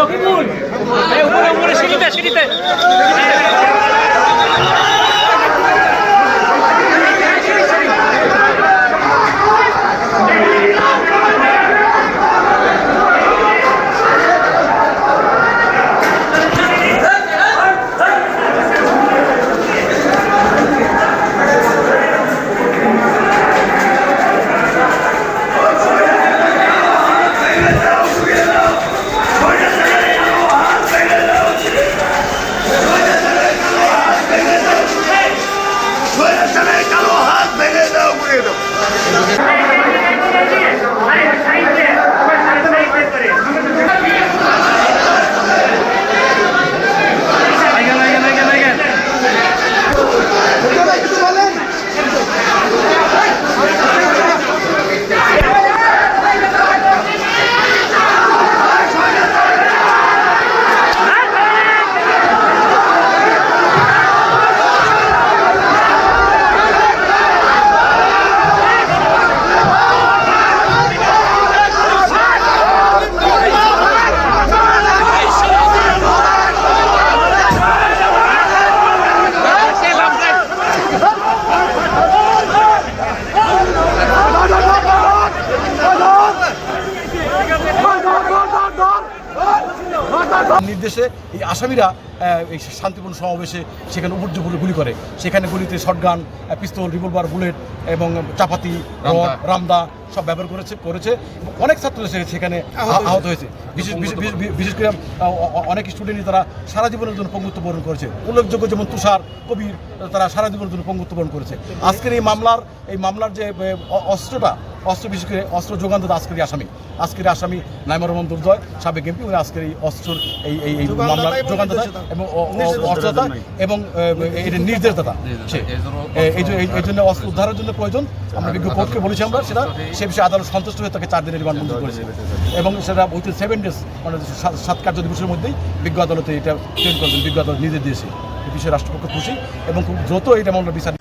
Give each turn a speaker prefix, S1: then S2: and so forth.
S1: রকিবুল। উপরে উপরে সিঁড়িতে সিঁড়িতে।
S2: Excelente, alô, rápido, beleza, querido!
S3: নির্দেশে এই আসামিরা এই শান্তিপূর্ণ সমাবেশে সেখানে উপর্যপুরে গুলি করে। সেখানে গুলিতে শটগান পিস্তল রিভলভার বুলেট এবং চাপাতি রামদা। সব ব্যবহার করেছে করেছে। অনেক ছাত্র সেখানে আহ- আহত হয়েছে। বিশেষ করে অনেক স্টুডেন্টই তারা সারা জীবনের জন্য পঙ্গুত্ব বরণ করেছে। উল্লেখযোগ্য যেমন তুষার কবির তারা সারা জীবনের জন্য পঙ্গুত্ব বরণ করেছে। আজকের এই মামলার এই মামলার যে অস্ত্রটা অস্ত্র বিশেষ করে অস্ত্র যোগান দাতা আজকের আসামি। আজকের আসামি নাইমা রহমান দুর্জয় সাবেক এমপি উনি আজকের এই অস্ত্র এই এই এই মামলার যোগান যোগানদাতা এবং অস্ত্রদাতা এবং এটা নির্দেশদাতা। এই যে- এই- জন্য অস্ত্র উদ্ধারের জন্য প্রয়োজন। আমরা বিজ্ঞ কোর্টকে বলেছি আমরা সেটা। সে বিষয়ে আদালত সন্তুষ্ট হয়ে তাকে চার দিনের রিমান্ড মঞ্জুর করেছে। এবং সেটা উইথিন সেভেন ডেজ মানে সাত- কার্য দিবসের মধ্যেই বিজ্ঞ আদালতে এটা ট্রেন করবেন। বিজ্ঞ আদালত নির্দেশ দিয়েছে। এই বিষয়ে রাষ্ট্রপক্ষ খুশি এবং খুব দ্রুত এটা মামলা বিচার